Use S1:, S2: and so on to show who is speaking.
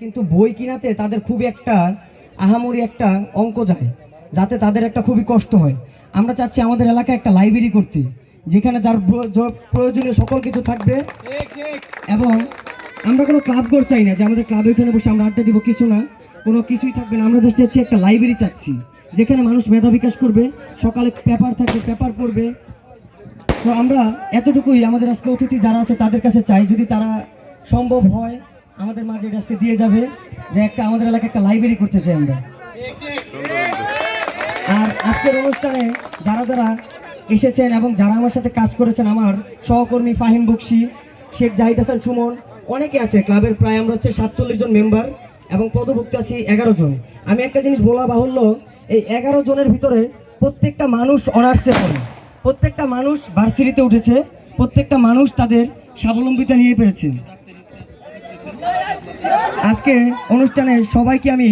S1: কিন্তু বই কিনাতে তাদের খুবই একটা আহামরি একটা অঙ্ক যায়, যাতে তাদের একটা খুবই কষ্ট হয়। আমরা চাচ্ছি আমাদের এলাকায় একটা লাইব্রেরি করতে, যেখানে যার প্রয়োজনীয় সকল কিছু থাকবে। এবং আমরা কোনো ক্লাব ঘর চাই না, যে আমাদের ক্লাবে ওখানে বসে আমরা আড্ডা দিব, কিছু না। কোনো কিছুই থাকবে না। আমরা জাস্ট চাচ্ছি একটা লাইব্রেরি চাচ্ছি, যেখানে মানুষ মেধা বিকাশ করবে, সকালে পেপার থাকবে পেপার পড়বে। তো আমরা এতটুকুই আমাদের আজকে অতিথি যারা আছে তাদের কাছে চাই, যদি তারা সম্ভব হয় আমাদের মাঝে আজকে দিয়ে যাবে যে একটা আমাদের এলাকায় একটা লাইব্রেরি করতে চাই আমরা। আর আজকের অনুষ্ঠানে যারা যারা এসেছেন এবং যারা আমার সাথে কাজ করেছেন, আমার সহকর্মী ফাহিম বক্সি, শেখ জাহিদ হাসান সুমন, অনেকে আছে। ক্লাবের প্রায় আমরা হচ্ছে সাতচল্লিশ জন মেম্বার এবং পদভুক্ত আছি এগারো জন। আমি একটা জিনিস বলা বাহুল্য, এই এগারো জনের ভিতরে প্রত্যেকটা মানুষ অনার্সে পড়ে। প্রত্যেকটা মানুষ ভার্সিটিতে উঠেছে। প্রত্যেকটা মানুষ তাদের স্বাবলম্বিতা নিয়ে পেরেছে। আজকে অনুষ্ঠানে সবাইকে আমি